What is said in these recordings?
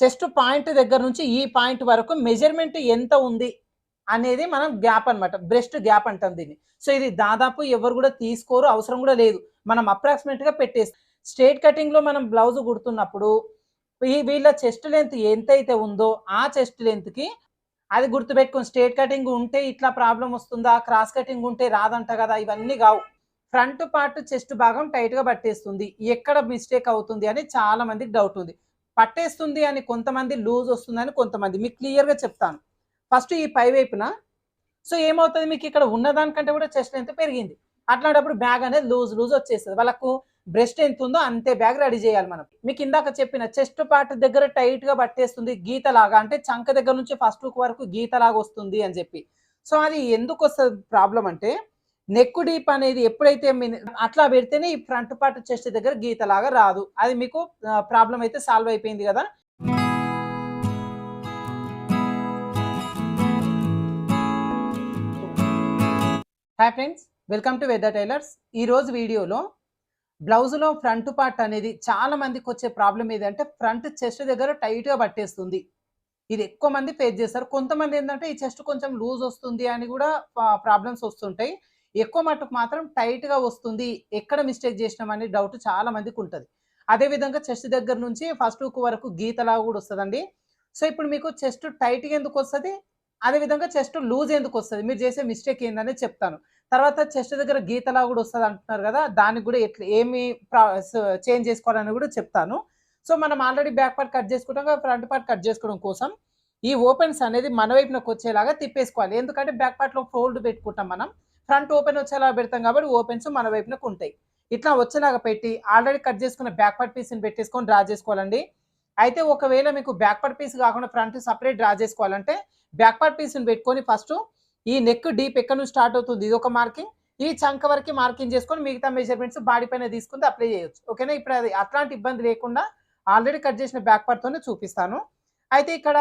Chest point దగ్గర నుంచి ఈ పాయింట్ వరకు మెజర్మెంట్ ఎంత ఉంది అనేది మనం గ్యాప్ అన్నమాట. బ్రెస్ట్ గ్యాప్ అంటాం దీన్ని. సో ఇది దాదాపు ఎవరు కూడా తీసుకోరు అవసరం కూడా లేదు. మనం అప్రాక్సిమేట్గా పెట్టేసి స్ట్రేట్ కటింగ్లో మనం బ్లౌజ్ కుడుతున్నప్పుడు ఈ వీళ్ళ చెస్ట్ లెంత్ ఎంత అయితే ఉందో ఆ చెస్ట్ లెంత్కి అది గుర్తుపెట్టుకొని స్ట్రేట్ కటింగ్ ఉంటే ఇట్లా ప్రాబ్లం వస్తుందా? క్రాస్ కటింగ్ ఉంటే రాదంట కదా? ఇవన్నీ కావు. ఫ్రంట్ పార్ట్ చెస్ట్ భాగం టైట్గా పట్టేస్తుంది. ఎక్కడ మిస్టేక్ అవుతుంది అని చాలా మందికి డౌట్ ఉంది. పట్టేస్తుంది అని కొంతమంది లూజ్ వస్తుందని కొంతమంది. మీకు క్లియర్గా చెప్తాను. ఫస్ట్ ఈ పై వైపున. సో ఏమవుతుంది మీకు ఇక్కడ ఉన్నదానికంటే కూడా చెస్ట్ ఎంత పెరిగింది. అట్లాంటప్పుడు బ్యాగ్ అనేది లూజ్ లూజ్ వచ్చేస్తుంది. వాళ్ళకు బ్రెస్ట్ ఎంత ఉందో అంతే బ్యాగ్ రెడీ చేయాలి మనం. మీకు ఇందాక చెప్పిన చెస్ట్ పార్ట్ దగ్గర టైట్గా పట్టేస్తుంది గీత లాగా అంటే చంక దగ్గర నుంచి ఫస్ట్ వరకు గీతలాగా వస్తుంది అని చెప్పి. సో అది ఎందుకు వస్తుంది ప్రాబ్లం అంటే నెక్కు డీప్ అనేది ఎప్పుడైతే అట్లా పెడితేనే ఈ ఫ్రంట్ పార్ట్ చెస్ట్ దగ్గర గీతలాగా రాదు. అది మీకు ప్రాబ్లం అయితే సాల్వ్ అయిపోయింది కదా. Hi friends welcome to weather tailors. ఈ రోజు వీడియోలో బ్లౌజ్లో ఫ్రంట్ పార్ట్ అనేది చాలా మందికి వచ్చే ప్రాబ్లం ఏదంటే ఫ్రంట్ చెస్ట్ దగ్గర టైట్గా పట్టేస్తుంది. ఇది ఎక్కువ మంది ఫేస్ చేస్తారు. కొంతమంది ఏంటంటే ఈ చెస్ట్ కొంచెం లూజ్ వస్తుంది అని కూడా ప్రాబ్లమ్స్ వస్తుంటాయి. ఎక్కువ మటుకు మాత్రం టైట్గా వస్తుంది. ఎక్కడ మిస్టేక్ చేసినాం అనే డౌట్ చాలా మందికి ఉంటుంది. అదేవిధంగా చెస్ట్ దగ్గర నుంచి ఫస్ట్ హుక్ వరకు గీతలాగా కూడా వస్తుందండి. సో ఇప్పుడు మీకు చెస్ట్ టైట్గా ఎందుకు వస్తుంది? అదేవిధంగా చెస్ట్ లూజ్ ఎందుకు వస్తుంది? మీరు చేసే మిస్టేక్ ఏందనేది చెప్తాను. తర్వాత చెస్ట్ దగ్గర గీతలా కూడా వస్తుంది అంటున్నారు కదా దానికి కూడా ఎట్లా ఏమి చేంజ్ చేసుకోవాలని కూడా చెప్తాను. సో మనం ఆల్రెడీ బ్యాక్ పార్ట్ కట్ చేసుకుంటాం కదా ఫ్రంట్ పార్ట్ కట్ చేసుకోవడం కోసం ఈ ఓపెన్స్ అనేది మన వైపునకు వచ్చేలాగా తిప్పేసుకోవాలి. ఎందుకంటే బ్యాక్ పార్ట్లో ఫోల్డ్ పెట్టుకుంటాం మనం. ఫ్రంట్ ఓపెన్ వచ్చేలాగా పెడతాం కాబట్టి ఓపెన్స్ మన వైపునకు ఉంటాయి. ఇట్లా వచ్చేలాగా పెట్టి ఆల్రెడీ కట్ చేసుకున్న బ్యాక్ పార్ట్ పీస్ని పెట్టేసుకొని డ్రా చేసుకోవాలండి. అయితే ఒకవేళ మీకు బ్యాక్ పార్ట్ పీస్ కాకుండా ఫ్రంట్ సపరేట్ డ్రా చేసుకోవాలంటే బ్యాక్ పార్ట్ పీస్ని పెట్టుకొని ఫస్ట్ ఈ నెక్ డీప్ ఎక్కడ నుంచి స్టార్ట్ అవుతుంది? ఇది ఒక మార్కింగ్ ఈ చంక వరకు మార్కింగ్ చేసుకొని మిగతా మెజర్మెంట్స్ బాడీ పైన తీసుకుంటే అప్లై చేయొచ్చు. ఓకేనా ఇప్పుడు అది అట్లాంటి ఇబ్బంది లేకుండా ఆల్రెడీ కట్ చేసిన బ్యాక్ పార్ట్తోనే చూపిస్తాను. అయితే ఇక్కడ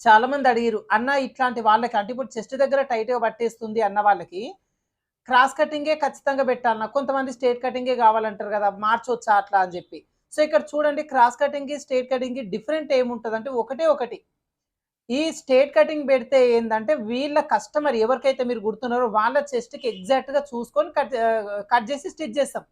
చాలా మంది అడిగారు అన్న ఇట్లాంటి వాళ్ళకి అంటే ఇప్పుడు చెస్ట్ దగ్గర టైట్గా పట్టేస్తుంది అన్న వాళ్ళకి క్రాస్ కటింగే ఖచ్చితంగా పెట్టాలన్న కొంతమంది స్ట్రేట్ కటింగే కావాలంటారు కదా మార్చొచ్చా అట్లా? అని చెప్పి. సో ఇక్కడ చూడండి cross cutting straight cutting different ఏముంటుంది అంటే ఒకటే ఒకటి. ఈ స్టేట్ కటింగ్ పెడితే ఏంటంటే వీళ్ళ కస్టమర్ ఎవరికైతే మీరు గుర్తున్నారో వాళ్ళ చెస్ట్కి ఎగ్జాక్ట్గా చూసుకొని కట్ కట్ చేసి స్టిచ్ చేస్తాం.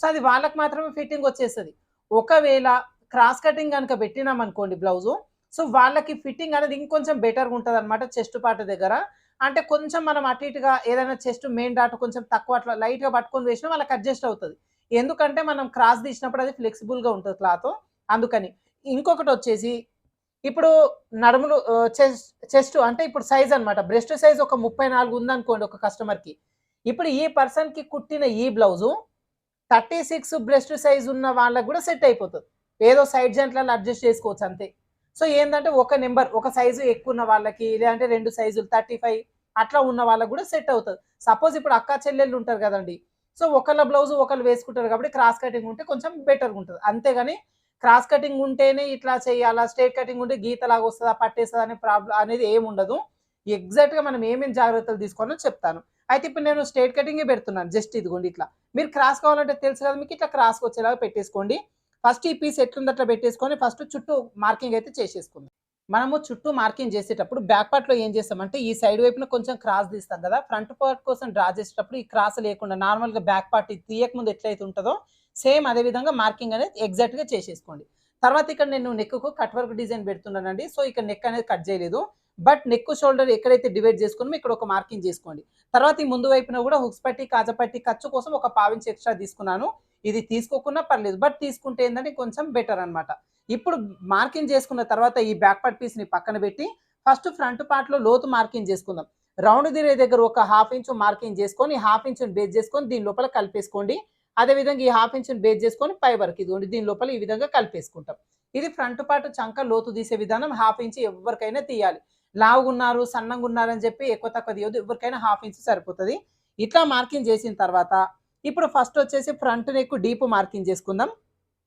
సో అది వాళ్ళకి మాత్రమే ఫిట్టింగ్ వచ్చేస్తుంది. ఒకవేళ క్రాస్ కటింగ్ కనుక పెట్టినాం అనుకోండి బ్లౌజు సో వాళ్ళకి ఫిట్టింగ్ అనేది ఇంకొంచెం బెటర్గా ఉంటుంది అనమాట చెస్ట్ పార్ట్ దగ్గర. అంటే కొంచెం మనం అటు ఇటుగా ఏదైనా చెస్ట్ మెయిన్ డాట్ కొంచెం తక్కువ అట్లా లైట్గా పట్టుకొని వేసినా వాళ్ళకి అడ్జస్ట్ అవుతుంది. ఎందుకంటే మనం క్రాస్ తీసినప్పుడు అది ఫ్లెక్సిబుల్గా ఉంటుంది క్లాత్ అందుకని. ఇంకొకటి వచ్చేసి ఇప్పుడు నడుములు చెస్ట్ చెస్ట్ అంటే ఇప్పుడు సైజ్ అనమాట బ్రెస్ట్ సైజ్ ఒక ముప్పై నాలుగు ఉందనుకోండి ఒక కస్టమర్కి. ఇప్పుడు ఈ పర్సన్కి కుట్టిన ఈ blouse thirty six breast size ఉన్న వాళ్ళకి కూడా సెట్ అయిపోతుంది. ఏదో సైడ్ జంట్లలో అడ్జస్ట్ చేసుకోవచ్చు అంతే. సో ఏంటంటే ఒక నెంబర్ ఒక సైజు ఎక్కువ ఉన్న వాళ్ళకి లేదంటే రెండు సైజులు థర్టీ ఫైవ్ అట్లా ఉన్న వాళ్ళకి కూడా సెట్ అవుతుంది. సపోజ్ ఇప్పుడు అక్క చెల్లెళ్ళు ఉంటారు కదండి. సో ఒకళ్ళ బ్లౌజ్ ఒకళ్ళు వేసుకుంటారు కాబట్టి క్రాస్ కటింగ్ ఉంటే కొంచెం బెటర్గా ఉంటుంది. అంతేగాని క్రాస్ కటింగ్ ఉంటేనే ఇట్లా చేయాలా స్ట్రేట్ కటింగ్ ఉంటే గీతలాగా వస్తుందా పట్టేస్తుందా అనే ప్రాబ్లం అనేది ఏమి ఉండదు. ఎగ్జాక్ట్గా మనం ఏమేమి జాగ్రత్తలు తీసుకోవాలో చెప్తాను. అయితే ఇప్పుడు నేను స్ట్రేట్ కటింగే పెడుతున్నాను జస్ట్ ఇదిగోండి ఇట్లా. మీరు క్రాస్ కావాలంటే తెలుసు కదా మీకు ఇట్లా క్రాస్కి వచ్చేలాగా పెట్టేసుకోండి. ఫస్ట్ ఈ పీస్ ఎట్లుంది పెట్టేసుకొని ఫస్ట్ చుట్టూ మార్కింగ్ అయితే చేసేసుకుందాం. మనము చుట్టూ మార్కింగ్ చేసేటప్పుడు బ్యాక్ పార్ట్లో ఏం చేస్తామంటే ఈ సైడ్ వైపున కొంచెం క్రాస్ తీస్తాం కదా ఫ్రంట్ పార్ట్ కోసం డ్రా చేసేటప్పుడు ఈ క్రాస్ లేకుండా నార్మల్గా బ్యాక్ పార్ట్ తీయకముందు ఎట్లయితే ఉంటుందో సేమ్ అదే విధంగా మార్కింగ్ అనేది ఎగ్జాక్ట్గా చేసేసుకోండి. తర్వాత ఇక్కడ నేను నెక్కు కట్ వర్క్ డిజైన్ పెడుతున్నానండి సో ఇక్కడ నెక్ అనేది కట్ చేయలేదు. బట్ నెక్ షోల్డర్ ఎక్కడైతే డివైడ్ చేసుకుని ఇక్కడ ఒక మార్కింగ్ చేసుకోండి. తర్వాత ఈ ముందు వైపున కూడా హుక్స్ పట్టి కాజపట్టి ఖర్చు కోసం ఒక పావించి ఎక్స్ట్రా తీసుకున్నాను. ఇది తీసుకోకున్నా పర్లేదు బట్ తీసుకుంటే ఏంటంటే కొంచెం బెటర్ అన్నమాట. ఇప్పుడు మార్కింగ్ చేసుకున్న తర్వాత ఈ బ్యాక్ పార్ట్ పీస్ని పక్కన పెట్టి ఫస్ట్ ఫ్రంట్ పార్ట్లో లోతు మార్కింగ్ చేసుకుందాం. రౌండ్ దిరే దగ్గర ఒక హాఫ్ ఇంచు మార్కింగ్ చేసుకొని హాఫ్ ఇంచుని బేస్ చేసుకొని దీని లోపల కలిపేసుకోండి. అదేవిధంగా ఈ హాఫ్ ఇంచ్ బేస్ చేసుకొని పై వరకు ఇదిగోండి దీని లోపల ఈ విధంగా కలిపేసుకుంటాం. ఇది ఫ్రంట్ పార్ట్ చంక లోతు తీసే విధానం హాఫ్ ఇంచ్ ఎవరికైనా తీయాలి. లావుగా ఉన్నారు సన్నంగా ఉన్నారు అని చెప్పి ఎక్కువ తక్కువ తీయదు ఎవరికైనా హాఫ్ ఇంచ్ సరిపోతుంది. ఇట్లా మార్కింగ్ చేసిన తర్వాత ఇప్పుడు ఫస్ట్ వచ్చేసి ఫ్రంట్ నెక్ డీప్ మార్కింగ్ చేసుకుందాం.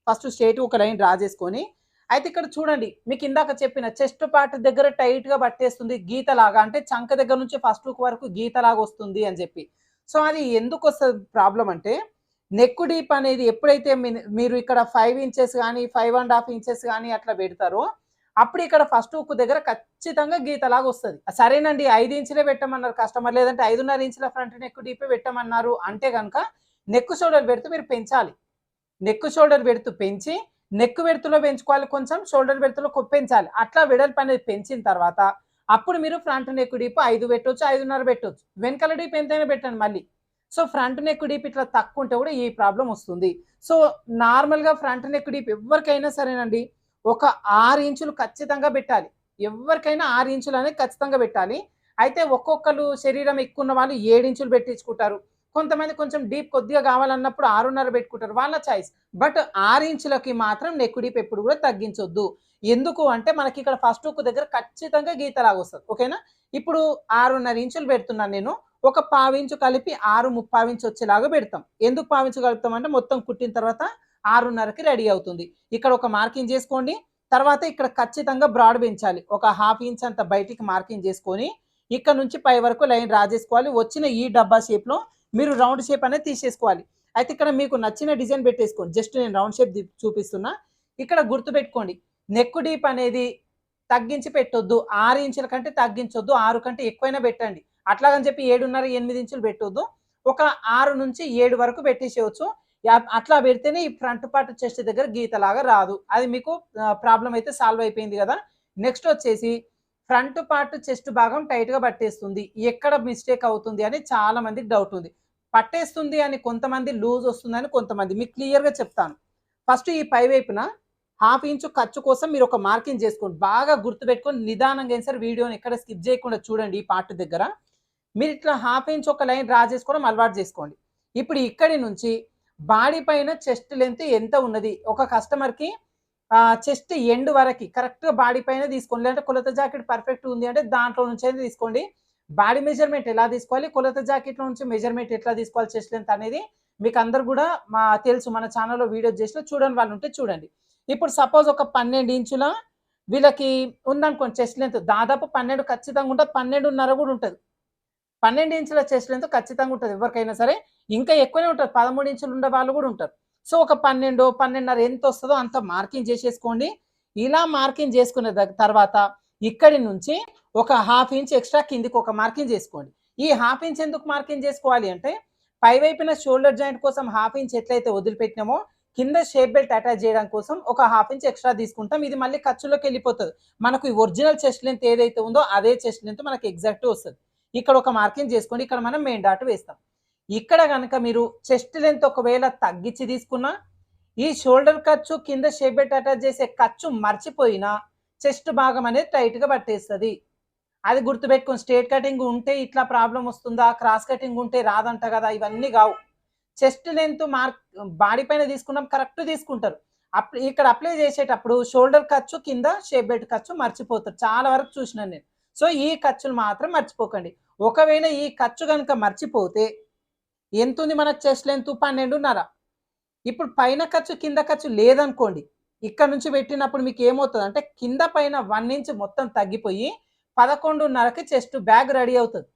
ఫస్ట్ స్ట్రేట్ ఒక లైన్ డ్రా చేసుకొని అయితే ఇక్కడ చూడండి మీకు ఇందాక చెప్పిన చెస్ట్ పార్ట్ దగ్గర టైట్గా పట్టేస్తుంది గీతలాగా అంటే చంక దగ్గర నుంచి ఫస్ట్ వరకు గీతలాగా వస్తుంది అని చెప్పి. సో అది ఎందుకు వస్తుంది ప్రాబ్లం అంటే నెక్ డీప్ అనేది ఎప్పుడైతే మీరు ఇక్కడ ఫైవ్ ఇంచెస్ కానీ ఫైవ్ అండ్ హాఫ్ ఇంచెస్ కానీ అట్లా పెడతారో అప్పుడు ఇక్కడ ఫస్ట్ ఉక్కు దగ్గర ఖచ్చితంగా గీతలాగా వస్తుంది. సరేనండి ఐదు ఇంచులే పెట్టమన్నారు కస్టమర్ లేదంటే ఐదున్నర ఇంచుల ఫ్రంట్ నెక్ డీపే పెట్టమన్నారు అంటే కనుక నెక్ షోల్డర్ పెడుతూ మీరు పెంచాలి. నెక్ షోల్డర్ పెడుతూ పెంచి నెక్ వెడుతులో పెంచుకోవాలి కొంచెం షోల్డర్ వెడుతులో పెంచాలి. అట్లా వెడల్పు అనేది పెంచిన తర్వాత అప్పుడు మీరు ఫ్రంట్ నెక్ డీప్ ఐదు పెట్టవచ్చు ఐదున్నర పెట్టవచ్చు వెనకాల డీప్ ఎంతైనా పెట్టండి మళ్ళీ. సో ఫ్రంట్ నెక్ డీప్ ఇట్లా తక్కువ ఉంటే కూడా ఈ ప్రాబ్లం వస్తుంది. సో నార్మల్గా ఫ్రంట్ నెక్ డీప్ ఎవరికైనా సరేనండి ఒక ఆరు ఇంచులు ఖచ్చితంగా పెట్టాలి. ఎవరికైనా ఆరు ఇంచులు అనేది ఖచ్చితంగా పెట్టాలి. అయితే ఒక్కొక్కరు శరీరం ఎక్కువ ఉన్న వాళ్ళు ఏడు ఇంచులు పెట్టించుకుంటారు. కొంతమంది కొంచెం డీప్ కొద్దిగా కావాలన్నప్పుడు ఆరున్నర పెట్టుకుంటారు వాళ్ళ చాయిస్. బట్ ఆరు ఇంచులకి మాత్రం నెక్ డీప్ ఎప్పుడు కూడా తగ్గించొద్దు. ఎందుకు అంటే మనకి ఇక్కడ ఫస్ట్ ఉక్కు దగ్గర ఖచ్చితంగా గీతలాగా వస్తుంది ఓకేనా? ఇప్పుడు ఆరున్నర ఇంచులు పెడుతున్నాను నేను. ఒక పావించు కలిపి ఆరు ముప్పావించు వచ్చేలాగా పెడతాం. ఎందుకు పావించు కలుపుతాం అంటే మొత్తం కుట్టిన తర్వాత ఆరున్నరకి రెడీ అవుతుంది. ఇక్కడ ఒక మార్కింగ్ చేసుకోండి. తర్వాత ఇక్కడ ఖచ్చితంగా బ్రాడ్ పెంచాలి. ఒక హాఫ్ ఇంచ్ అంత బయటికి మార్కింగ్ చేసుకొని ఇక్కడ నుంచి పై వరకు లైన్ రాజేసుకోవాలి చేసుకోవాలి. వచ్చిన ఈ డబ్బా షేప్లో మీరు రౌండ్ షేప్ అనేది తీసేసుకోవాలి. అయితే ఇక్కడ మీకు నచ్చిన డిజైన్ పెట్టేసుకోండి. జస్ట్ నేను రౌండ్ షేప్ చూపిస్తున్నా. ఇక్కడ గుర్తు పెట్టుకోండి. నెక్ డీప్ అనేది తగ్గించి పెట్టొద్దు. ఆరు ఇంచుల కంటే తగ్గించొద్దు. ఆరు కంటే ఎక్కువైనా పెట్టండి. అట్లాగని చెప్పి ఏడున్నర ఎనిమిది ఇంచులు పెట్టొద్దు. ఒక ఆరు నుంచి ఏడు వరకు పెట్టేసేయచ్చు. అట్లా పెడితేనే ఈ ఫ్రంట్ పార్ట్ చెస్ట్ దగ్గర గీతలాగా రాదు. అది మీకు ప్రాబ్లం అయితే సాల్వ్ అయిపోయింది కదా. నెక్స్ట్ వచ్చేసి ఫ్రంట్ పార్ట్ చెస్ట్ భాగం టైట్గా పట్టేస్తుంది. ఎక్కడ మిస్టేక్ అవుతుంది అని చాలా మందికి డౌట్ ఉంది. పట్టేస్తుంది అని కొంతమంది లూజ్ వస్తుందని కొంతమంది. మీకు క్లియర్గా చెప్తాను. ఫస్ట్ ఈ పై వైపున హాఫ్ ఇంచు ఖర్చు కోసం మీరు ఒక మార్కింగ్ చేసుకోండి. బాగా గుర్తుపెట్టుకొని నిదానంగా అయిన సరే వీడియోని ఎక్కడ స్కిప్ చేయకుండా చూడండి ఈ పార్ట్ దగ్గర. మీరు ఇట్లా హాఫ్ ఇంచ్ ఒక లైన్ డ్రా చేసుకోవడం అలవాటు చేసుకోండి. ఇప్పుడు ఇక్కడి నుంచి బాడీ పైన చెస్ట్ లెంత్ ఎంత ఉన్నది? ఒక కస్టమర్కి చెస్ట్ ఎండ్ వరకు కరెక్ట్గా బాడీ పైన తీసుకోండి. లేదంటే కొలత జాకెట్ పర్ఫెక్ట్ ఉంది అంటే దాంట్లో నుంచి తీసుకోండి. బాడీ మెజర్మెంట్ ఎలా తీసుకోవాలి? కొలత జాకెట్లో నుంచి మెజర్మెంట్ ఎట్లా తీసుకోవాలి చెస్ట్ లెంత్ అనేది మీకు అందరు కూడా మా తెలుసు. మన ఛానల్లో వీడియో చేసిన చూడండి వాళ్ళు ఉంటే చూడండి. ఇప్పుడు సపోజ్ ఒక పన్నెండు ఇంచుల వీళ్ళకి ఉందనుకోండి చెస్ట్ లెంత్. దాదాపు పన్నెండు ఖచ్చితంగా ఉంటుంది. పన్నెండున్నర కూడా ఉంటుంది. పన్నెండు ఇంచుల చెస్ట్ లెంత్ ఖచ్చితంగా ఉంటుంది. ఎవరికైనా సరే. ఇంకా ఎక్కువనే ఉంటుంది. పదమూడు ఇంచులు ఉండే వాళ్ళు కూడా ఉంటారు. సో ఒక పన్నెండు పన్నెండున్నర ఎంత వస్తుందో అంత మార్కింగ్ చేసేసుకోండి. ఇలా మార్కింగ్ చేసుకున్న తర్వాత ఇక్కడి నుంచి ఒక హాఫ్ ఇంచ్ ఎక్స్ట్రా కిందికి ఒక మార్కింగ్ చేసుకోండి. ఈ హాఫ్ ఇంచ్ ఎందుకు మార్కింగ్ చేసుకోవాలి అంటే పై వైపున షోల్డర్ జాయింట్ కోసం హాఫ్ ఇంచ్ ఎట్లయితే వదిలిపెట్టినామో కింద షేప్ బెల్ట్ అటాచ్ చేయడం కోసం ఒక హాఫ్ ఇంచ్ ఎక్స్ట్రా తీసుకుంటాం. ఇది మళ్ళీ ఖర్చులోకి వెళ్ళిపోతుంది. మనకు ఈ ఒరిజినల్ చెస్ట్ లెంత్ ఏదైతే ఉందో అదే చెస్ట్ లెంత్ మనకి ఎగ్జాక్ట్ వస్తుంది. ఇక్కడ ఒక మార్కింగ్ చేసుకోండి. ఇక్కడ మనం మెయిన్ డాట్ వేస్తాం. ఇక్కడ కనుక మీరు చెస్ట్ లెంత్ ఒకవేళ తగ్గించి తీసుకున్నా ఈ షోల్డర్ ఖర్చు కింద షేప్ అటాచ్ చేసే ఖర్చు మర్చిపోయినా చెస్ట్ భాగం అనేది టైట్గా పట్టేస్తుంది. అది గుర్తుపెట్టుకుని స్ట్రేట్ కటింగ్ ఉంటే ఇట్లా ప్రాబ్లం వస్తుందా? క్రాస్ కటింగ్ ఉంటే రాదంట కదా? ఇవన్నీ కావు. చెస్ట్ లెంత్ మార్క్ బాడీ పైన తీసుకున్నాం కరెక్ట్ తీసుకుంటారు. అప్- ఇక్కడ అప్లై చేసేటప్పుడు షోల్డర్ ఖర్చు కింద షేప్ బెల్ట్ ఖర్చు మర్చిపోతారు. చాలా వరకు చూసినాను నేను. సో ఈ ఖర్చులు మాత్రం మర్చిపోకండి. ఒకవేళ ఈ ఖర్చు కనుక మర్చిపోతే ఎంత ఉంది మన చెస్ట్ లెంత్ పన్నెండున్నర. ఇప్పుడు పైన ఖర్చు కింద ఖర్చు లేదనుకోండి ఇక్కడ నుంచి పెట్టినప్పుడు మీకు ఏమవుతుంది? అంటే కింద పైన వన్ ఇంచ్ మొత్తం తగ్గిపోయి పదకొండున్నరకి చెస్ట్ బ్యాగ్ రెడీ అవుతుంది.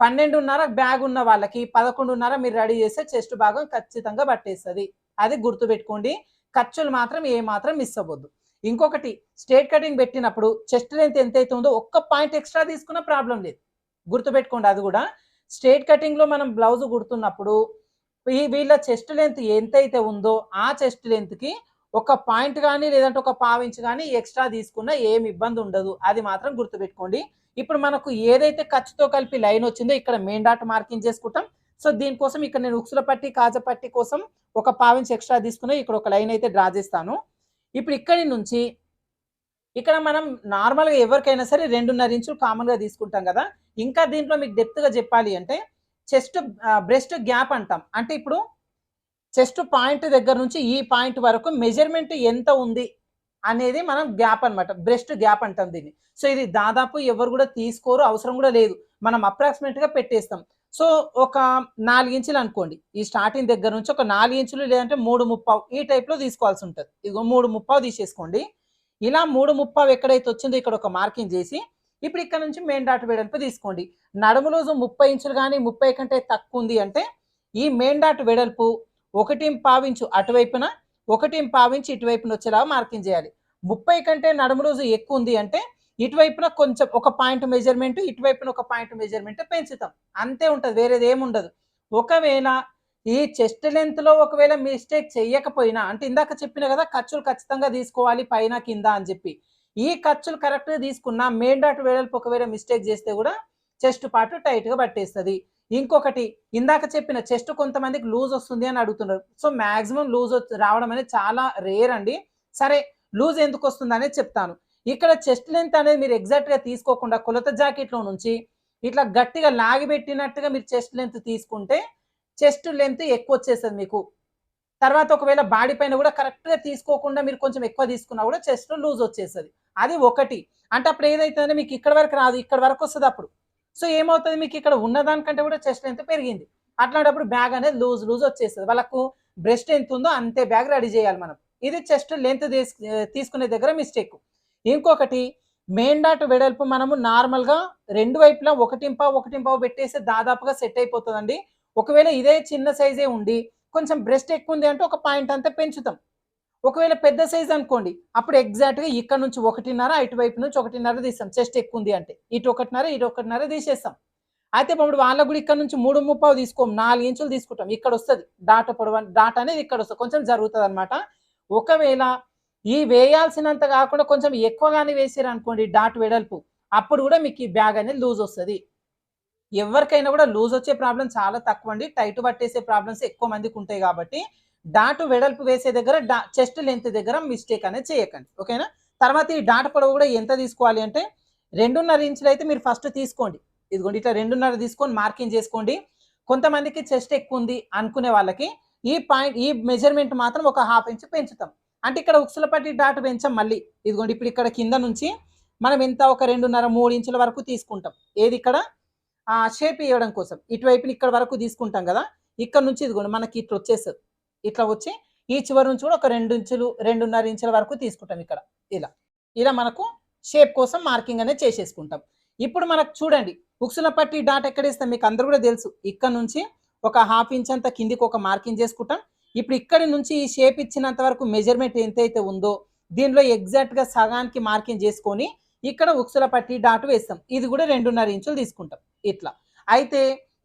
పన్నెండున్నర బ్యాగ్ ఉన్న వాళ్ళకి పదకొండున్నర మీరు రెడీ చేస్తే చెస్ట్ భాగం ఖచ్చితంగా పట్టేస్తుంది. అది గుర్తుపెట్టుకోండి ఖర్చులు మాత్రం ఏ మాత్రం మిస్ అవ్వద్దు. ఇంకొకటి స్ట్రేట్ కటింగ్ పెట్టినప్పుడు చెస్ట్ లెంత్ ఎంత అయితే ఉందో ఒక్క పాయింట్ ఎక్స్ట్రా తీసుకున్న ప్రాబ్లం లేదు. గుర్తుపెట్టుకోండి అది కూడా. స్ట్రేట్ కటింగ్లో మనం బ్లౌజ్ కుడుతున్నప్పుడు ఈ వీళ్ళ చెస్ట్ లెంత్ ఎంతైతే ఉందో ఆ చెస్ట్ లెంత్కి ఒక పాయింట్ కానీ లేదంటే ఒక పావించ్ కానీ ఎక్స్ట్రా తీసుకున్నా ఏమి ఇబ్బంది ఉండదు. అది మాత్రం గుర్తుపెట్టుకోండి. ఇప్పుడు మనకు ఏదైతే ఖర్చుతో కలిపి లైన్ వచ్చిందో ఇక్కడ మెయిన్ డాట్ మార్కింగ్ చేసుకుంటాం. సో దీనికోసం ఇక్కడ నేను ఉక్సుల పట్టి కాజపట్టి కోసం ఒక పావించ్ ఎక్స్ట్రా తీసుకుని ఇక్కడ ఒక లైన్ అయితే డ్రా చేస్తాను. ఇప్పుడు ఇక్కడి నుంచి ఇక్కడ మనం నార్మల్గా ఎవరికైనా సరే రెండున్నర ఇంచులు కామన్గా తీసుకుంటాం కదా. ఇంకా దీంట్లో మీకు డెప్త్గా చెప్పాలి అంటే చెస్ట్ బ్రెస్ట్ గ్యాప్ అంటాం. అంటే ఇప్పుడు చెస్ట్ పాయింట్ దగ్గర నుంచి ఈ పాయింట్ వరకు మెజర్మెంట్ ఎంత ఉంది అనేది మనం గ్యాప్ అనమాట బ్రెస్ట్ గ్యాప్ అంటాం దీన్ని. సో ఇది దాదాపు ఎవరు కూడా తీసుకోరు అవసరం కూడా లేదు. మనం అప్రాక్సిమేట్గా పెట్టేస్తాం. సో ఒక నాలుగు ఇంచులు అనుకోండి. ఈ స్టార్టింగ్ దగ్గర నుంచి ఒక నాలుగు ఇంచులు లేదంటే మూడు ముప్పావు ఈ టైప్లో తీసుకోవాల్సి ఉంటుంది. ఇదిగో మూడు ముప్పావు తీసేసుకోండి. ఇలా మూడు ముప్పావు ఎక్కడైతే వచ్చిందో ఇక్కడ ఒక మార్కింగ్ చేసి ఇప్పుడు ఇక్కడ నుంచి మెయిన్ డాట్ వెడల్పు తీసుకోండి. నడుము రోజు ముప్పై ఇంచులు కానీ ముప్పై కంటే తక్కువ ఉంది అంటే ఈ మెయిన్ డాట్ వెడల్పు ఒకటి పావించు అటువైపున ఒకటి పావించి ఇటువైపున వచ్చేలాగా మార్కింగ్ చేయాలి. ముప్పై కంటే నడుము రోజు ఎక్కువ ఉంది అంటే ఇటువైపున కొంచెం ఒక పాయింట్ మెజర్మెంట్ ఇటువైపున ఒక పాయింట్ మెజర్మెంట్ పెంచుతాం. అంతే ఉంటుంది వేరేది ఏముండదు. ఒకవేళ ఈ చెస్ట్ లెంత్లో ఒకవేళ మిస్టేక్ చెయ్యకపోయినా అంటే ఇందాక చెప్పిన కదా ఖర్చులు ఖచ్చితంగా తీసుకోవాలి పైన కింద అని చెప్పి. ఈ ఖర్చులు కరెక్ట్గా తీసుకున్నా మెయిన్ డాట్ వెడల్పు ఒకవేళ మిస్టేక్ చేస్తే కూడా చెస్ట్ పాటు టైట్గా పట్టేస్తుంది. ఇంకొకటి ఇందాక చెప్పిన చెస్ట్ కొంతమందికి లూజ్ వస్తుంది అని అడుగుతున్నారు. సో మాక్సిమం లూజ్ రావడం అనేది చాలా రేర్ అండి. సరే లూజ్ ఎందుకు వస్తుంది అనేది చెప్తాను. ఇక్కడ చెస్ట్ లెంత్ అనేది మీరు ఎగ్జాక్ట్గా తీసుకోకుండా కొలత జాకెట్లో నుంచి ఇట్లా గట్టిగా లాగి పెట్టినట్టుగా మీరు చెస్ట్ లెంత్ తీసుకుంటే చెస్ట్ లెంత్ ఎక్కువ వచ్చేస్తుంది మీకు. తర్వాత ఒకవేళ బాడీ పైన కూడా కరెక్ట్గా తీసుకోకుండా మీరు కొంచెం ఎక్కువ తీసుకున్నా కూడా చెస్ట్ లూజ్ వచ్చేస్తుంది. అది ఒకటి. అంటే అప్పుడు ఏదైతుందంటే మీకు ఇక్కడ వరకు రాదు ఇక్కడ వరకు వస్తుంది అప్పుడు. సో ఏమవుతుంది మీకు ఇక్కడ ఉన్నదానికంటే కూడా చెస్ట్ లెంత్ పెరిగింది. అట్లాంటప్పుడు బ్యాగ్ అనేది లూజ్ లూజ్ వచ్చేస్తుంది. వాళ్ళకు బ్రెస్ట్ ఎంత ఉందో అంతే బ్యాగ్ రెడీ చేయాలి మనం. ఇది చెస్ట్ లెంత్ తీసుకునే దగ్గర మిస్టేక్. ఇంకొకటి మెయిన్ డాట్ వెడల్పు మనము నార్మల్గా రెండు వైపులా ఒకటింపా ఒకటింపావు పెట్టేసి దాదాపుగా సెట్ అయిపోతుందండి. ఒకవేళ ఇదే చిన్న సైజే ఉండి కొంచెం బ్రెస్ట్ ఎక్కువ ఉంది అంటే ఒక పాయింట్ అంతా పెంచుతాం. ఒకవేళ పెద్ద సైజ్ అనుకోండి అప్పుడు ఎగ్జాక్ట్గా ఇక్కడ నుంచి ఒకటిన్నర ఇటువైపు నుంచి ఒకటిన్నర తీస్తాం. చెస్ట్ ఎక్కువ ఉంది అంటే ఇటు ఒకటిన్నర ఇటు ఒకటిన్నర తీసేస్తాం. అయితే ఇప్పుడు వాళ్ళకు కూడా ఇక్కడ నుంచి మూడు ముప్పావు తీసుకోం నాలుగు ఇంచులు తీసుకుంటాం. ఇక్కడ వస్తుంది. డాట పొడవ డాట్ అనేది ఇక్కడ వస్తుంది. కొంచెం జరుగుతుంది అనమాట ఒకవేళ ఈ వేయాల్సినంత కాకుండా కొంచెం ఎక్కువగానే వేసారు అనుకోండి డాట్ వెడల్పు అప్పుడు కూడా మీకు ఈ బ్యాగ్ అనేది లూజ్ వస్తుంది. ఎవరికైనా కూడా లూజ్ వచ్చే ప్రాబ్లం చాలా తక్కువ అండి. టైట్ పట్టేసే ప్రాబ్లమ్స్ ఎక్కువ మందికి ఉంటాయి కాబట్టి డాట్ వెడల్పు వేసే దగ్గర డా చెస్ట్ లెంత్ దగ్గర మిస్టేక్ అనేది చేయకండి. ఓకేనా? తర్వాత ఈ డాట్ పొడవు కూడా ఎంత తీసుకోవాలి అంటే రెండున్నర ఇంచులు అయితే మీరు ఫస్ట్ తీసుకోండి. ఇదిగోండి ఇట్లా రెండున్నర తీసుకొని మార్కింగ్ చేసుకోండి. కొంతమందికి చెస్ట్ ఎక్కువ ఉంది అనుకునే వాళ్ళకి ఈ పాయింట్ ఈ మెజర్మెంట్ మాత్రం ఒక హాఫ్ ఇంచ్ పెంచుతాం. అంటే ఇక్కడ ఉక్సుల పట్టి డాట్ పెంచాం మళ్ళీ. ఇదిగోండి ఇప్పుడు ఇక్కడ కింద నుంచి మనం ఎంత ఒక రెండున్నర మూడు ఇంచుల వరకు తీసుకుంటాం. ఏది ఇక్కడ? షేప్ ఇవ్వడం కోసం. ఇటువైపుని ఇక్కడ వరకు తీసుకుంటాం కదా ఇక్కడ నుంచి ఇదిగోండి మనకి ఇట్లా వచ్చేస్తుంది. ఇట్లా వచ్చి ఈ చివరి నుంచి కూడా ఒక రెండు ఇంచులు రెండున్నర ఇంచుల వరకు తీసుకుంటాం ఇక్కడ. ఇలా. ఇలా మనకు షేప్ కోసం మార్కింగ్ అనేది చేసేసుకుంటాం. ఇప్పుడు మనకు చూడండి ఉక్సుల పట్టి డాట్ ఎక్కడ ఇస్తాం మీకు అందరు కూడా తెలుసు. ఇక్కడ నుంచి ఒక హాఫ్ ఇంచ్ అంత కిందికి ఒక మార్కింగ్ చేసుకుంటాం. ఇప్పుడు ఇక్కడి నుంచి ఈ షేప్ ఇచ్చినంత వరకు మెజర్మెంట్ ఎంతైతే ఉందో దీనిలో ఎగ్జాక్ట్గా సగానికి మార్కింగ్ చేసుకొని ఇక్కడ ఉక్సుల పట్టి డాట్ వేస్తాం. ఇది కూడా రెండున్నర ఇంచులు తీసుకుంటాం. ఇట్లా. అయితే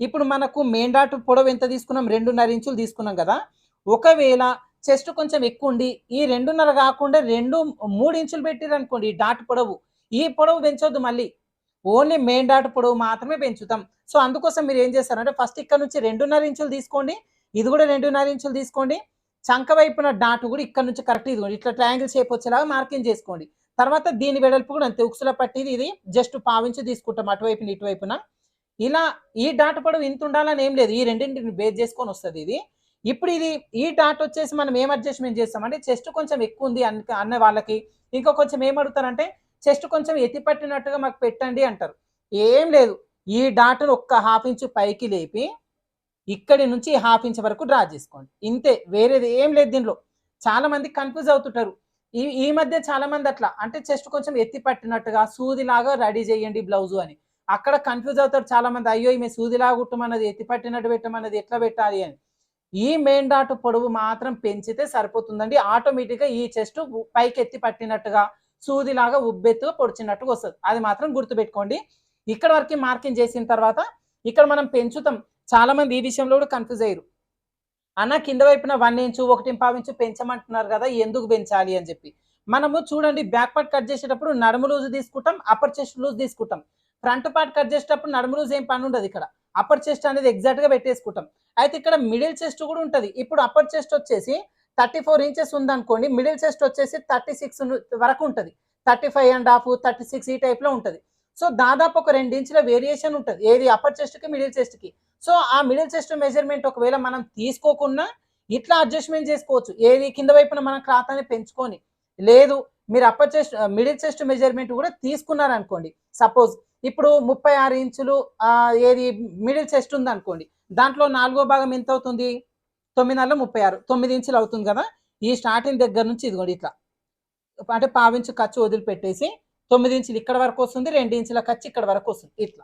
ఇప్పుడు మనకు మెయిన్ డాట్ పొడవు ఎంత తీసుకున్నాం? రెండున్నర ఇంచులు తీసుకున్నాం కదా. ఒకవేళ చెస్ట్ కొంచెం ఎక్కువ ఉండి ఈ రెండున్నర కాకుండా రెండు మూడు ఇంచులు పెట్టిరు అనుకోండి ఈ డాట్ పొడవు. ఈ పొడవు పెంచొద్దు మళ్ళీ. ఓన్లీ మెయిన్ డాట్ పొడవు మాత్రమే పెంచుతాం. సో అందుకోసం మీరు ఏం చేస్తారంటే ఫస్ట్ ఇక్కడ నుంచి రెండున్నర ఇంచులు తీసుకోండి. ఇది కూడా రెండున్నర ఇంచులు తీసుకోండి. చంక వైపున డాట్ కూడా ఇక్కడ నుంచి కరెక్ట్ ఇదిగోండి. ఇట్లా ట్రయాంగిల్ షేప్ వచ్చేలాగా మార్కింగ్ చేసుకోండి. తర్వాత దీని వెడల్పు కూడా అంతే. ఉక్సుల పట్టిది ఇది. జస్ట్ పావించి తీసుకుంటాం అటువైపున ఇటువైపున. ఇలా ఈ డాట్ పొడవు ఇంత ఉండాలని ఏం లేదు. ఈ రెండింటిని బేస్ చేసుకొని వస్తుంది ఇది. ఇప్పుడు ఇది ఈ డాట్ వచ్చేసి మనం ఏం అడ్జస్ట్మెంట్ చేస్తామంటే చెస్ట్ కొంచెం ఎక్కువ ఉంది అన్న అన్న వాళ్ళకి. ఇంకా కొంచెం ఏం అడుగుతారంటే చెస్ట్ కొంచెం ఎత్తి పట్టినట్టుగా మాకు పెట్టండి అంటారు. ఏం లేదు. ఈ డాట్ను ఒక్క హాఫ్ ఇంచు పైకి లేపి ఇక్కడి నుంచి హాఫ్ ఇంచ్ వరకు డ్రా చేసుకోండి. ఇంతే. వేరేది ఏం లేదు దీనిలో. చాలా మంది కన్ఫ్యూజ్ అవుతుంటారు. ఈ ఈ మధ్య చాలా మంది అట్లా. అంటే చెస్ట్ కొంచెం ఎత్తి పట్టినట్టుగా సూదిలాగా రెడీ చేయండి బ్లౌజు అని. అక్కడ కన్ఫ్యూజ్ అవుతారు చాలా మంది అయ్యో ఈమె సూదిలాగా కుట్టమన్నది ఎత్తి పట్టినట్టు పెట్టమన్నది ఎట్లా పెట్టాలి అని. ఈ మెయిన్ డాట్ పొడవు మాత్రం పెంచితే సరిపోతుందండి. ఆటోమేటిక్గా ఈ చెస్ట్ పైకి ఎత్తి పట్టినట్టుగా సూదిలాగా ఉబ్బెత్తుగా పొడిచినట్టుగా వస్తుంది. అది మాత్రం గుర్తుపెట్టుకోండి. ఇక్కడ వరకు మార్కింగ్ చేసిన తర్వాత ఇక్కడ మనం పెంచుతాం. చాలా మంది ఈ విషయంలో కూడా కన్ఫ్యూజ్ అయ్యారు. అన్న కింద వైపున వన్ ఇంచు ఒకటి పావు ఇంచు పెంచమంటున్నారు కదా ఎందుకు పెంచాలి అని చెప్పి. మనము చూడండి బ్యాక్ పార్ట్ కట్ చేసేటప్పుడు నడుము లూజ్ తీసుకుంటాం అప్పర్ చెస్ట్ లూజ్ తీసుకుంటాం. ఫ్రంట్ పార్ట్ కట్ చేసేటప్పుడు నడుము లూజ్ ఏం పని ఉండదు ఇక్కడ. అప్పర్ చెస్ట్ అనేది ఎగ్జాక్ట్గా పెట్టేసుకుంటాం. అయితే ఇక్కడ మిడిల్ చెస్ట్ కూడా ఉంటుంది. ఇప్పుడు అప్పర్ చెస్ట్ వచ్చేసి థర్టీ ఫోర్ ఇంచెస్ ఉందనుకోండి మిడిల్ చెస్ట్ వచ్చేసి థర్టీ సిక్స్ వరకు ఉంటుంది. Thirty five and half thirty six ఈ టైప్లో ఉంటుంది. సో దాదాపు ఒక రెండు ఇంచుల వేరియేషన్ ఉంటుంది. ఏది అప్పర్ చెస్ట్కి మిడిల్ చెస్ట్కి సో ఆ మిడిల్ చెస్ట్ మెజర్మెంట్ ఒకవేళ మనం తీసుకోకుండా ఇట్లా అడ్జస్ట్మెంట్ చేసుకోవచ్చు. ఏది కింద వైపున మనం క్లాత్ అని పెంచుకొని. లేదు మీరు upper chest middle chest measurement కూడా తీసుకున్నారనుకోండి. సపోజ్ ఇప్పుడు ముప్పై ఆరు ఇంచులు ఏది మిడిల్ చెస్ట్ ఉంది అనుకోండి దాంట్లో నాలుగో భాగం ఎంత అవుతుంది? తొమ్మిదిన్నర ముప్పై ఆరు. తొమ్మిది ఇంచులు అవుతుంది కదా? ఈ స్టార్టింగ్ దగ్గర నుంచి ఇదిగోండి ఇట్లా. అంటే పావించు ఖర్చు వదిలిపెట్టేసి తొమ్మిది ఇంచులు ఇక్కడ వరకు వస్తుంది రెండు ఇంచుల ఖర్చు ఇక్కడ వరకు వస్తుంది. ఇట్లా.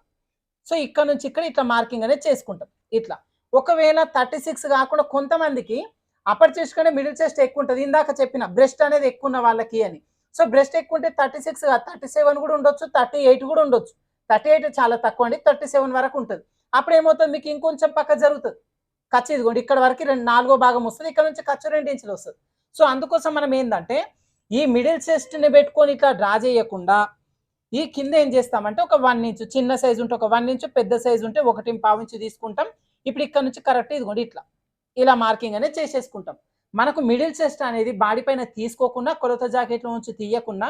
సో ఇక్కడ నుంచి ఇక్కడ ఇట్లా మార్కింగ్ అనేది చేసుకుంటాం. ఇట్లా. ఒకవేళ థర్టీ సిక్స్ కాకుండా కొంతమందికి అప్పర్ చెస్ట్ కంటే మిడిల్ చెస్ట్ ఎక్కువ ఉంటుంది. ఇందాక చెప్పిన బ్రెస్ట్ అనేది ఎక్కువ ఉన్న వాళ్ళకి అని. సో బ్రెస్ట్ ఎక్కువ ఉంటే థర్టీ సిక్స్ థర్టీ సెవెన్ కూడా ఉండొచ్చు థర్టీ ఎయిట్ కూడా ఉండొచ్చు. థర్టీ ఎయిట్ చాలా తక్కువ అండి థర్టీ సెవెన్ వరకు ఉంటుంది. అప్పుడు ఏమవుతుంది మీకు ఇంకొంచెం పక్క జరుగుతుంది. ఖర్చు ఇదిగోండి ఇక్కడ వరకు రెండు నాలుగో భాగం వస్తుంది ఇక్కడ నుంచి ఖర్చు రెండు ఇంచులు వస్తుంది. సో అందుకోసం మనం ఏంటంటే ఈ మిడిల్ చెస్ట్ని పెట్టుకొని ఇట్లా డ్రా చేయకుండా ఈ కింద ఏం చేస్తామంటే ఒక వన్ ఇంచు చిన్న సైజు ఉంటే ఒక వన్ ఇంచు పెద్ద సైజు ఉంటే ఒకటి పావు ఇంచు తీసుకుంటాం. ఇప్పుడు ఇక్కడ నుంచి కరెక్ట్ ఇదిగోండి ఇట్లా. ఇలా మార్కింగ్ అనేది చేసేసుకుంటాం. మనకు మిడిల్ చెస్ట్ అనేది బాడీ పైన తీసుకోకుండా కొలత జాకెట్లో నుంచి తీయకుండా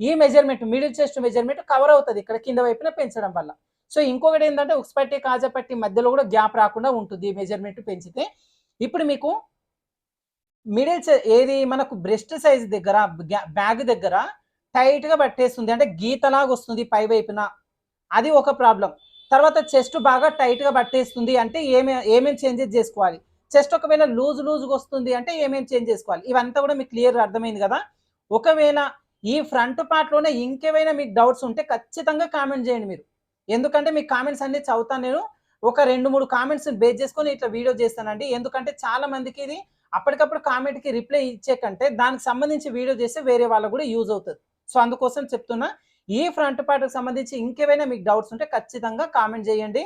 ఈ measurement middle chest measurement cover అవుతుంది ఇక్కడ కింద వైపున పెంచడం వల్ల. సో ఇంకొకటి ఏంటంటే ఉక్స్పట్టి కాజపట్టి మధ్యలో కూడా గ్యాప్ రాకుండా ఉంటుంది ఈ మెజర్మెంట్ పెంచితే. ఇప్పుడు మీకు మిడిల్ ఏది మనకు బ్రెస్ట్ సైజ్ దగ్గర బ్యాగ్ దగ్గర టైట్గా పట్టేస్తుంది. అంటే గీతలాగా వస్తుంది పై వైపున. అది ఒక ప్రాబ్లం తర్వాత చెస్ట్ బాగా టైట్గా పట్టేస్తుంది అంటే ఏమే ఏమేమి చేంజెస్ చేసుకోవాలి? చెస్ట్ ఒకవేళ లూజ్ లూజ్గా వస్తుంది అంటే ఏమేమి చేంజ్ చేసుకోవాలి? ఇవంతా కూడా మీకు క్లియర్ అర్థమైంది కదా? ఒకవేళ ఈ ఫ్రంట్ పార్ట్లోనే ఇంకేమైనా మీకు డౌట్స్ ఉంటే ఖచ్చితంగా కామెంట్ చేయండి మీరు. ఎందుకంటే మీ కామెంట్స్ అన్ని చదువుతాను నేను. ఒక రెండు మూడు కామెంట్స్ బేస్ చేసుకొని ఇట్లా వీడియో చేస్తానండి. ఎందుకంటే చాలా మందికి ఇది అప్పటికప్పుడు కామెంట్కి రిప్లై ఇచ్చే కంటే దానికి సంబంధించి వీడియో చేస్తే వేరే వాళ్ళకు కూడా యూజ్ అవుతుంది. సో అందుకోసం చెప్తున్నా ఈ ఫ్రంట్ పార్ట్కి సంబంధించి ఇంకేమైనా మీకు డౌట్స్ ఉంటే ఖచ్చితంగా కామెంట్ చేయండి.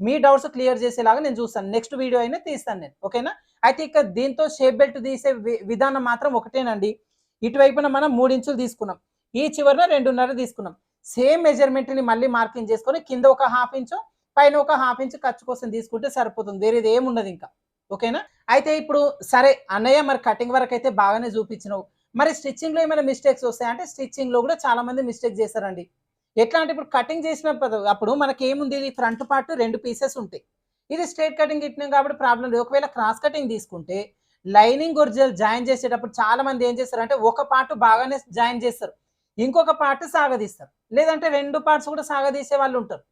మీ డౌట్స్ క్లియర్ చేసేలాగా నేను చూస్తాను. నెక్స్ట్ వీడియో అయినా తీస్తాను నేను. ఓకేనా? అయితే ఇక దీంతో షేప్ బెల్ట్ తీసే విధానం మాత్రం ఒకటేనండి. ఇటువైపున మనం మూడు ఇంచులు తీసుకున్నాం. ఈ చివరిన రెండున్నర తీసుకున్నాం. సేమ్ మెజర్మెంట్ని మళ్ళీ మార్కింగ్ చేసుకొని కింద ఒక హాఫ్ ఇంచు పైన ఒక హాఫ్ ఇంచు ఖర్చు కోసం తీసుకుంటే సరిపోతుంది. వేరేది ఏముండదు ఇంకా. ఓకేనా? అయితే ఇప్పుడు సరే అన్నయ్య మరి కటింగ్ వరకు అయితే బాగానే చూపించినావు. మరి స్టిచ్చింగ్లో ఏమైనా మిస్టేక్స్ వస్తాయంటే స్టిచ్చింగ్లో కూడా చాలా మంది మిస్టేక్ చేశారండి ఎట్లా అంటే ఇప్పుడు కటింగ్ చేసినప్పుడు అప్పుడు మనకి ఏముంది ఇది ఫ్రంట్ పార్ట్ రెండు పీసెస్ ఉంటాయి. ఇది స్ట్రేట్ కటింగ్ ఇట్టినాం కాబట్టి ప్రాబ్లం లేదు. ఒకవేళ క్రాస్ కటింగ్ తీసుకుంటే లైనింగ్ ఒరిజినల్ జాయిన్ చేసేటప్పుడు చాలా మంది ఏం చేస్తారంటే ఒక పార్ట్ బాగానే జాయిన్ చేస్తారు. ఇంకొక పార్ట్ సాగదీస్తారు. లేదంటే రెండు పార్ట్స్ కూడా సాగదీసే వాళ్ళు ఉంటారు.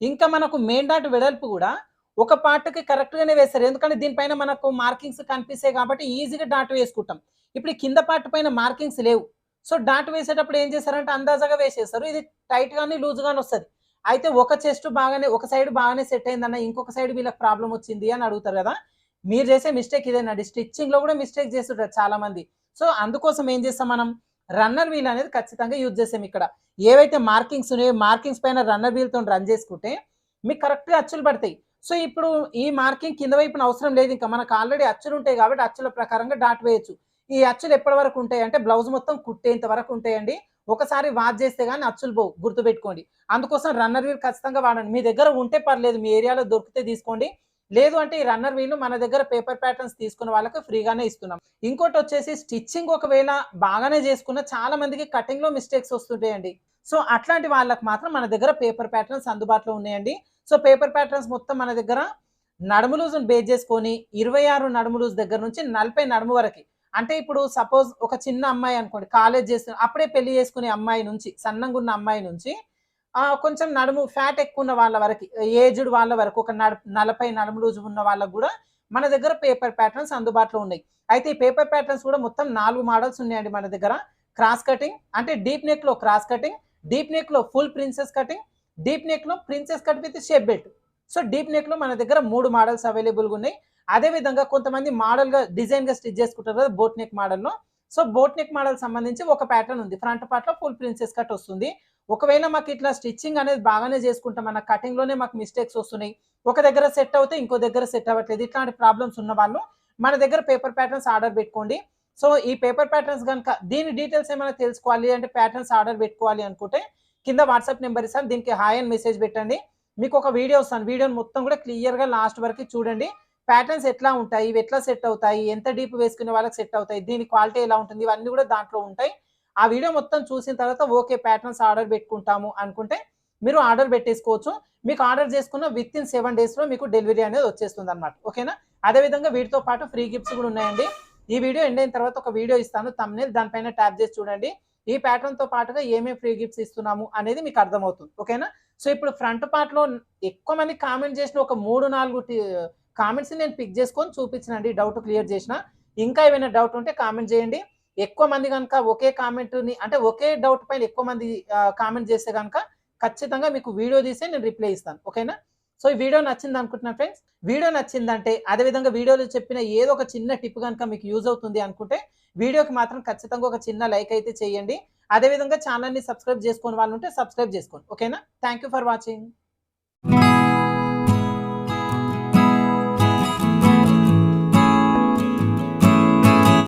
ఇంకా మనకు మెయిన్ డాట్ వెడల్పు కూడా ఒక పార్ట్కి కరెక్ట్గానే వేస్తారు. ఎందుకంటే దీనిపైన మనకు మార్కింగ్స్ కనిపిస్తాయి కాబట్టి ఈజీగా డాట్ వేసుకుంటాం. ఇప్పుడు కింద పార్ట్ పైన మార్కింగ్స్ లేవు. సో డాట్ వేసేటప్పుడు ఏం చేస్తారంటే అందాజాగా వేసేస్తారు. ఇది టైట్ గానీ లూజ్ గానీ వస్తుంది. అయితే ఒక చెస్ట్ బాగానే ఒక సైడ్ బాగానే సెట్ అయిందన్న ఇంకొక సైడ్ వీళ్ళకి ప్రాబ్లం వచ్చింది అని అడుగుతారు కదా. మీరు చేసే మిస్టేక్ ఇదేనండి స్టిచ్చింగ్లో కూడా మిస్టేక్ చేస్తుంటారు చాలా మంది సో అందుకోసం ఏం చేస్తాం మనం? రన్నర్ వీల్ అనేది ఖచ్చితంగా యూజ్ చేసాం ఇక్కడ. ఏవైతే మార్కింగ్స్ ఉన్నాయో మార్కింగ్స్ పైన రన్నర్ వీల్తో రన్ చేసుకుంటే మీకు కరెక్ట్గా అచ్చులు పడతాయి. సో ఇప్పుడు ఈ మార్కింగ్ కింద వైపున అవసరం లేదు. ఇంకా మనకు ఆల్రెడీ అచ్చులు ఉంటాయి కాబట్టి అచ్చుల ప్రకారంగా డాట్ వేయచ్చు. ఈ అచ్చులు ఎప్పటి వరకు ఉంటాయి అంటే బ్లౌజ్ మొత్తం కుట్టేంత వరకు ఉంటాయండి. ఒకసారి వాచ్ చేస్తే కానీ అచ్చులు పోవు గుర్తుపెట్టుకోండి. అందుకోసం రన్నర్ వీల్ ఖచ్చితంగా వాడండి. మీ దగ్గర ఉంటే పర్లేదు మీ ఏరియాలో దొరికితే తీసుకోండి. లేదు అంటే ఈ రన్నర్ వీళ్ళు మన దగ్గర పేపర్ ప్యాటర్న్స్ తీసుకున్న వాళ్ళకి ఫ్రీగానే ఇస్తున్నాం. ఇంకోటి వచ్చేసి స్టిచ్చింగ్ ఒకవేళ బాగానే చేసుకున్న చాలా మందికి కటింగ్లో మిస్టేక్స్ వస్తుంటాయండి. సో అట్లాంటి వాళ్ళకి మాత్రం మన దగ్గర పేపర్ ప్యాటర్న్స్ అందుబాటులో ఉన్నాయండి. సో పేపర్ ప్యాటర్న్స్ మొత్తం మన దగ్గర నడుములూజ్ని బేస్ చేసుకొని ఇరవై ఆరు నడుము లూజ్ దగ్గర నుంచి నలభై నడుము వరకు అంటే ఇప్పుడు సపోజ్ ఒక చిన్న అమ్మాయి అనుకోండి కాలేజ్ చేస్తున్న అప్పుడే పెళ్ళి చేసుకునే అమ్మాయి నుంచి సన్నంగా ఉన్న అమ్మాయి నుంచి కొంచెం నడుము ఫ్యాట్ ఎక్కువ ఉన్న వాళ్ళ వరకు ఏజ్డ్ వాళ్ళ వరకు ఒక నడ నలభై నడుము లూజు ఉన్న వాళ్ళకు కూడా మన దగ్గర పేపర్ ప్యాటర్న్స్ అందుబాటులో ఉన్నాయి. అయితే ఈ పేపర్ ప్యాటర్న్స్ కూడా మొత్తం నాలుగు మోడల్స్ ఉన్నాయండి మన దగ్గర. క్రాస్ కటింగ్ అంటే డీప్ నెక్లో క్రాస్ కటింగ్ డీప్ నెక్లో full princess cutting deep నెక్లో princess cut with shape belt so deep నెక్లో మన దగ్గర మూడు మోడల్స్ అవైలబుల్గా ఉన్నాయి. అదే విధంగా కొంతమంది మోడల్గా డిజైన్గా డిజైన్గా స్టిచ్ చేసుకుంటారు కదా బోట్ నెక్ మోడల్లో సో బోట్ నెక్ మోడల్ సంబంధించి ఒక ప్యాటర్న్ ఉంది. ఫ్రంట్ పార్ట్లో ఫుల్ ప్రిన్సెస్ కట్ వస్తుంది. ఒకవేళ మాకు ఇట్లా స్టిచ్చింగ్ అనేది బాగానే చేసుకుంటాం మన కటింగ్లోనే మాకు మిస్టేక్స్ వస్తున్నాయి. ఒక దగ్గర సెట్ అవుతే ఇంకో దగ్గర సెట్ అవ్వట్లేదు. ఇట్లాంటి ప్రాబ్లమ్స్ ఉన్న వాళ్ళు మన దగ్గర పేపర్ ప్యాటర్న్స్ ఆర్డర్ పెట్టుకోండి. సో ఈ పేపర్ ప్యాటర్న్స్ కనుక దీని డీటెయిల్స్ ఏమైనా తెలుసుకోవాలి అంటే ప్యాటర్న్స్ ఆర్డర్ పెట్టుకోవాలి అనుకుంటే కింద వాట్సాప్ నెంబర్ ఇస్తాను. దీనికి హాయ్ అని మెసేజ్ పెట్టండి. మీకు ఒక వీడియో వస్తాను. వీడియోని మొత్తం కూడా క్లియర్గా లాస్ట్ వరకు చూడండి. ప్యాటర్న్స్ ఎట్లా ఉంటాయి? ఇవి ఎట్లా సెట్ అవుతాయి? ఎంత డీప్ వేసుకునే వాళ్ళకి సెట్ అవుతాయి? దీని క్వాలిటీ ఎలా ఉంటుంది? ఇవన్నీ కూడా దాంట్లో ఉంటాయి. ఆ వీడియో మొత్తం చూసిన తర్వాత ఓకే ప్యాటర్న్స్ ఆర్డర్ పెట్టుకుంటాము అనుకుంటే మీరు ఆర్డర్ పెట్టేసుకోవచ్చు. మీకు ఆర్డర్ చేసుకున్న విత్ ఇన్ సెవెన్ డేస్లో మీకు డెలివరీ అనేది వచ్చేస్తుంది అనమాట ఓకేనా అదేవిధంగా వీటితో పాటు ఫ్రీ గిఫ్ట్స్ కూడా ఉన్నాయండి. ఈ వీడియో ఎండ్ అయిన తర్వాత ఒక వీడియో ఇస్తాను తమ్నేల్ దానిపైన ట్యాప్ చేసి చూడండి. ఈ ప్యాటర్న్తో పాటుగా ఏమేమి ఫ్రీ గిఫ్ట్స్ ఇస్తున్నాము అనేది మీకు అర్థమవుతుంది. ఓకేనా? సో ఇప్పుడు ఫ్రంట్ పార్ట్లో ఎక్కువ మంది కామెంట్ చేసిన ఒక మూడు నాలుగు కామెంట్స్ నేను పిక్ చేసుకొని చూపించినండి డౌట్ క్లియర్ చేసిన. ఇంకా ఏమైనా డౌట్ ఉంటే కామెంట్ చేయండి. ఎక్కువ మంది కనుక ఒకే కామెంట్ని అంటే ఒకే డౌట్ పైన ఎక్కువ మంది కామెంట్ చేస్తే కనుక ఖచ్చితంగా మీకు వీడియో తీసే నేను రిప్లై ఇస్తాను. ఓకేనా సో ఈ వీడియో నచ్చింది అనుకుంటున్నాను ఫ్రెండ్స్ వీడియో నచ్చిందంటే అదేవిధంగా వీడియోలో చెప్పిన ఏదో ఒక చిన్న టిప్ కనుక మీకు యూజ్ అవుతుంది అనుకుంటే వీడియోకి మాత్రం ఖచ్చితంగా ఒక చిన్న లైక్ అయితే చేయండి. అదేవిధంగా ఛానల్ని సబ్స్క్రైబ్ చేసుకుని వాళ్ళు ఉంటే సబ్స్క్రైబ్ చేసుకోండి. ఓకేనా థ్యాంక్ యూ ఫర్ వాచింగ్